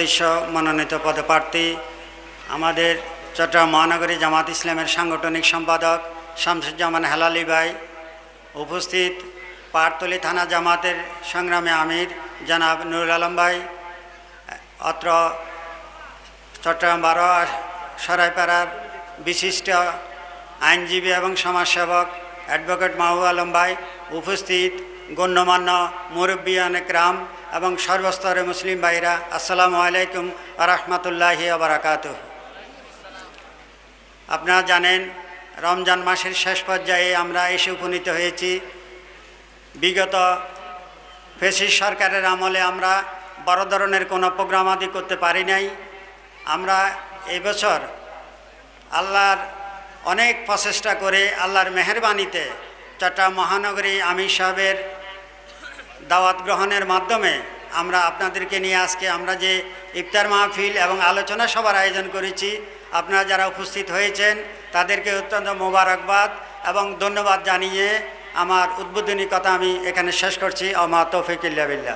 সদস্য মনোনীত পদপ্রার্থী আমাদের চট্টগ্রাম মহানগরী জামাত ইসলামের সাংগঠনিক সম্পাদক শামসুজ্জামান হেলালি ভাই, উপস্থিত পাটতলি থানা জামাতের সংগ্রামে আমির জনাব নুরুল আলম ভাই, অত্র চট্টগ্রাম বারো সরাইপাড়ার বিশিষ্ট আইনজীবী এবং সমাজসেবক অ্যাডভোকেট মাহবুব আলম ভাই, উপস্থিত গণ্যমান্য মুরব্বী অনেক রাম এবং সর্বস্তরে মুসলিম ভাইরা, আসসালামু আলাইকুম রহমতুল্লাহি আবরাকাত আপনারা জানেন, রমজান মাসের শেষ পর্যায়ে আমরা এসে উপনীত হয়েছি। বিগত ফেসিস সরকারের আমলে আমরা বড় ধরনের কোনো প্রোগ্রাম আদি করতে পারি নাই। আমরা এবছর আল্লাহর অনেক প্রচেষ্টা করে, আল্লাহর মেহরবানিতে চট্টগ্রাম মহানগরী আমির সাহেবের দাওয়াত গ্রহণের মাধ্যমে আমরা আপনাদেরকে নিয়ে আজকে আমরা যে ইফতার মাহফিল এবং আলোচনা সভার আয়োজন করেছি, আপনারা যারা উপস্থিত হয়েছেন তাদেরকে অত্যন্ত মোবারকবাদ এবং ধন্যবাদ জানিয়ে আমার উদ্বোধনী কথা আমি এখানে শেষ করছি। আমা তৌফিক বিল্লা